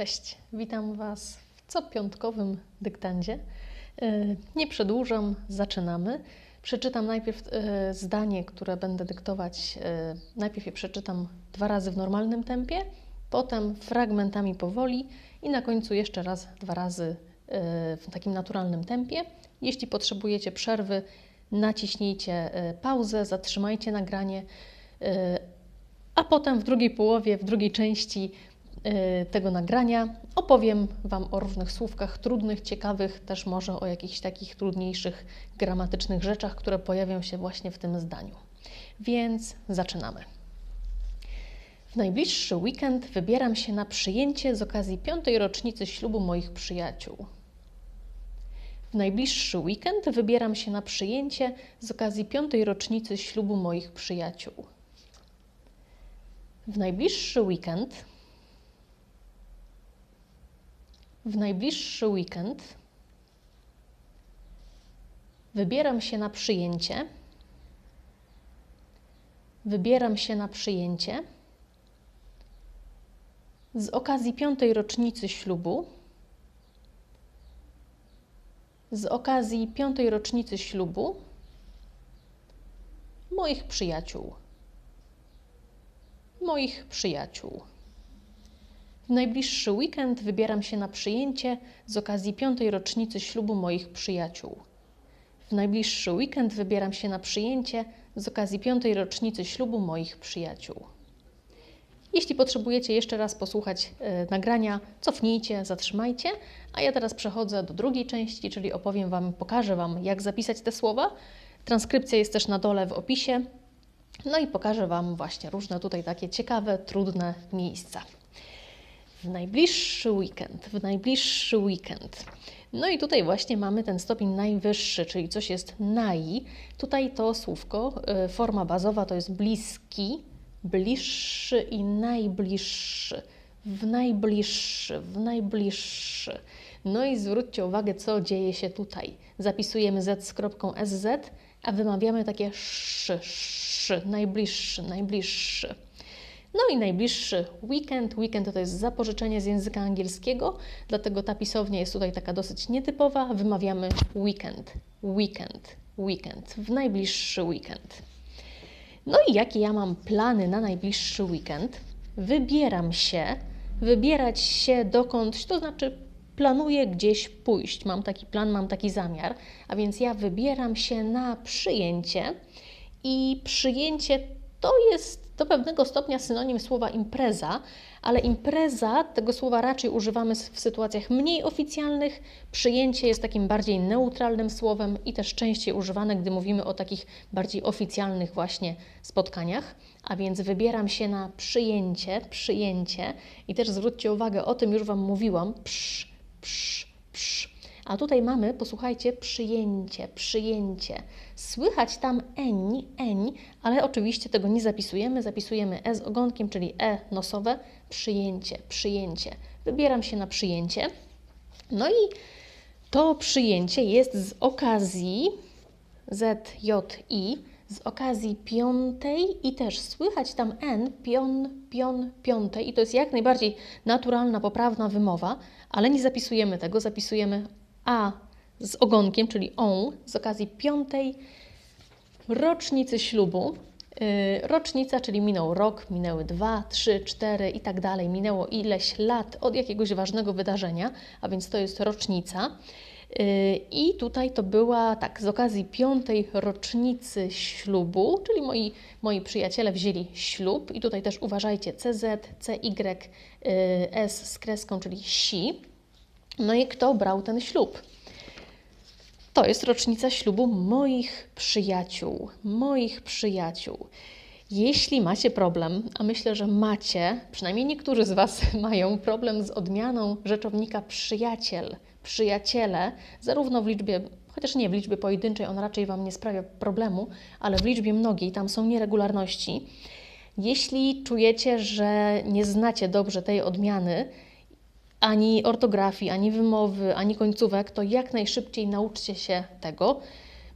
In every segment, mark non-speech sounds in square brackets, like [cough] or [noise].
Cześć, witam Was w copiątkowym dyktandzie. E, Nie przedłużam, zaczynamy. Przeczytam najpierw e, zdanie, które będę dyktować. e, Najpierw je przeczytam dwa razy w normalnym tempie, potem fragmentami powoli i na końcu jeszcze raz dwa razy w takim naturalnym tempie. Jeśli potrzebujecie przerwy, naciśnijcie pauzę, zatrzymajcie nagranie, a potem w drugiej połowie, w drugiej części tego nagrania opowiem Wam o różnych słówkach trudnych, ciekawych, też może o jakichś takich trudniejszych gramatycznych rzeczach, które pojawią się właśnie w tym zdaniu. Więc zaczynamy. W najbliższy weekend wybieram się na przyjęcie z okazji piątej rocznicy ślubu moich przyjaciół. W najbliższy weekend wybieram się na przyjęcie z okazji piątej rocznicy ślubu moich przyjaciół. W najbliższy weekend w najbliższy weekend wybieram się na przyjęcie. Wybieram się na przyjęcie. Z okazji piątej rocznicy ślubu. Z okazji piątej rocznicy ślubu moich przyjaciół. Moich przyjaciół. W najbliższy weekend wybieram się na przyjęcie z okazji piątej rocznicy ślubu moich przyjaciół. W najbliższy weekend wybieram się na przyjęcie z okazji piątej rocznicy ślubu moich przyjaciół. Jeśli potrzebujecie jeszcze raz posłuchać e, nagrania, cofnijcie, zatrzymajcie, a ja teraz przechodzę do drugiej części, czyli opowiem Wam, pokażę Wam, jak zapisać te słowa. Transkrypcja jest też na dole w opisie. No i pokażę Wam właśnie różne tutaj takie ciekawe, trudne miejsca. W najbliższy weekend, w najbliższy weekend. No i tutaj właśnie mamy ten stopień najwyższy, czyli coś jest naj. Tutaj to słówko, y, forma bazowa to jest bliski, bliższy i najbliższy. W najbliższy, w najbliższy. No i zwróćcie uwagę, co dzieje się tutaj. Zapisujemy z z kropką sz, a wymawiamy takie sz, sz, najbliższy, najbliższy. No i najbliższy weekend. Weekend to jest zapożyczenie z języka angielskiego, dlatego ta pisownia jest tutaj taka dosyć nietypowa. Wymawiamy weekend, weekend, weekend, w najbliższy weekend. No i jakie ja mam plany na najbliższy weekend? Wybieram się, wybierać się dokądś, to znaczy planuję gdzieś pójść. Mam taki plan, mam taki zamiar, a więc ja wybieram się na przyjęcie i przyjęcie to jest do pewnego stopnia synonim słowa impreza, ale impreza tego słowa raczej używamy w sytuacjach mniej oficjalnych. Przyjęcie jest takim bardziej neutralnym słowem i też częściej używane, gdy mówimy o takich bardziej oficjalnych właśnie spotkaniach. A więc wybieram się na przyjęcie, przyjęcie i też zwróćcie uwagę, o tym już Wam mówiłam, psz, psz. A tutaj mamy, posłuchajcie, przyjęcie, przyjęcie. Słychać tam eń, eń, ale oczywiście tego nie zapisujemy. Zapisujemy e z ogonkiem, czyli e nosowe. Przyjęcie, przyjęcie. Wybieram się na przyjęcie. No i to przyjęcie jest z okazji ZJI, z okazji piątej i też słychać tam N, pion, pion, piątej i to jest jak najbardziej naturalna, poprawna wymowa, ale nie zapisujemy tego, zapisujemy A z ogonkiem, czyli on, z okazji piątej rocznicy ślubu. Yy, rocznica, czyli minął rok, minęły dwa, trzy, cztery i tak dalej, minęło ileś lat od jakiegoś ważnego wydarzenia, a więc to jest rocznica. Yy, I tutaj to była tak, z okazji piątej rocznicy ślubu, czyli moi, moi przyjaciele wzięli ślub, i tutaj też uważajcie CZ, CY, yy, S z kreską, czyli si. No i kto brał ten ślub? To jest rocznica ślubu moich przyjaciół, moich przyjaciół. Jeśli macie problem, a myślę, że macie, przynajmniej niektórzy z Was [laughs] mają problem z odmianą rzeczownika przyjaciel, przyjaciele, zarówno w liczbie, chociaż nie w liczbie pojedynczej, on raczej Wam nie sprawia problemu, ale w liczbie mnogiej, tam są nieregularności. Jeśli czujecie, że nie znacie dobrze tej odmiany, ani ortografii, ani wymowy, ani końcówek, to jak najszybciej nauczcie się tego.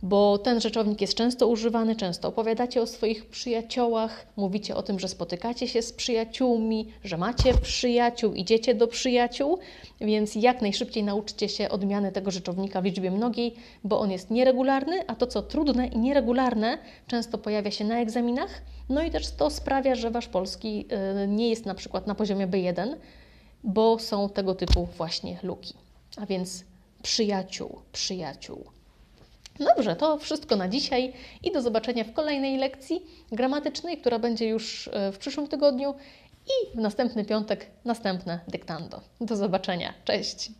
bo ten rzeczownik jest często używany, często opowiadacie o swoich przyjaciołach, mówicie o tym, że spotykacie się z przyjaciółmi, że macie przyjaciół, idziecie do przyjaciół, więc jak najszybciej nauczcie się odmiany tego rzeczownika w liczbie mnogiej, bo on jest nieregularny, a to co trudne i nieregularne często pojawia się na egzaminach, no i też to sprawia, że wasz polski y, nie jest na przykład na poziomie B1, bo są tego typu właśnie luki. A więc przyjaciół, przyjaciół. Dobrze, to wszystko na dzisiaj i do zobaczenia w kolejnej lekcji gramatycznej, która będzie już e, w przyszłym tygodniu i w następny piątek następne dyktando. Do zobaczenia. Cześć!